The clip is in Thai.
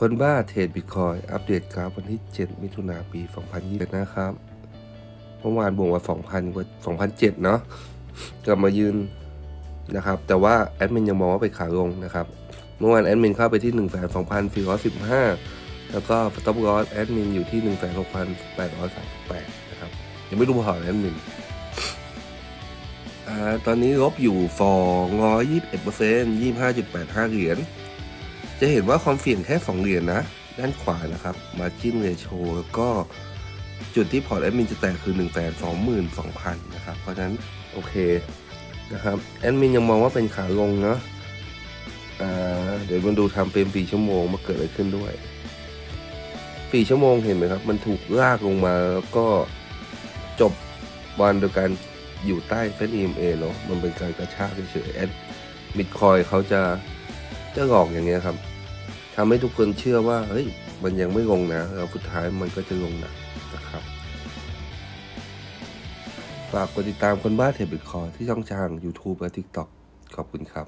คนบ้าเทรดบิตคอยอัปเดตกราฟวันที่ 7 มิถุนาปี 2021นะครับ เมื่อวานบวกมา2,000 กว่า 2,007 เนาะกลับมายืนนะครับ แต่ว่าแอดมินยังมองว่าเป็นขาลงนะครับ เมื่อวานแอดมินเข้าไปที่ 12,415 แล้วก็สต็อปลอสแอดมินอยู่ที่ 16,838 นะครับ ยังไม่รู้พอร์ตแอดมินอตอนนี้ลบอยู่ฟอง121เปอร์เซ็นต์25.85 เหรียญ จะเห็นว่าความเสี่ยงแค่2เหรียญนะ ด้านขวานะครับ Margin Ratio แล้วก็จุดที่พอร์ตแอดมินจะแตกคือ 1 2 2 0 0 0 นะครับ เพราะฉะนั้นโอเคนะครับแอดมินยังมองว่าเป็นขาลงเนาะเดี๋ยวมาดูทำเฟรม4ชั่วโมงมาเกิดอะไรขึ้นด้วย4ชั่วโมงเห็นไหมครับ มันถูกลากลงมาแล้วก็จบวันโดยการอยู่ใต้เส้น EMA เนาะมันเป็นการกระชากเฉยๆแอดบิตคอยเขาจะจะหลอกอย่างเงี้ยครับ ทำให้ทุกคนเชื่อว่าเฮ้ยมันยังไม่ลงนะแล้วสุดท้ายมันก็จะลงหนักนะครับฝากกดติดตามคนบ้าเทรดบิตคอยที่ช่องทาง YouTube และ TikTok ขอบคุณครับ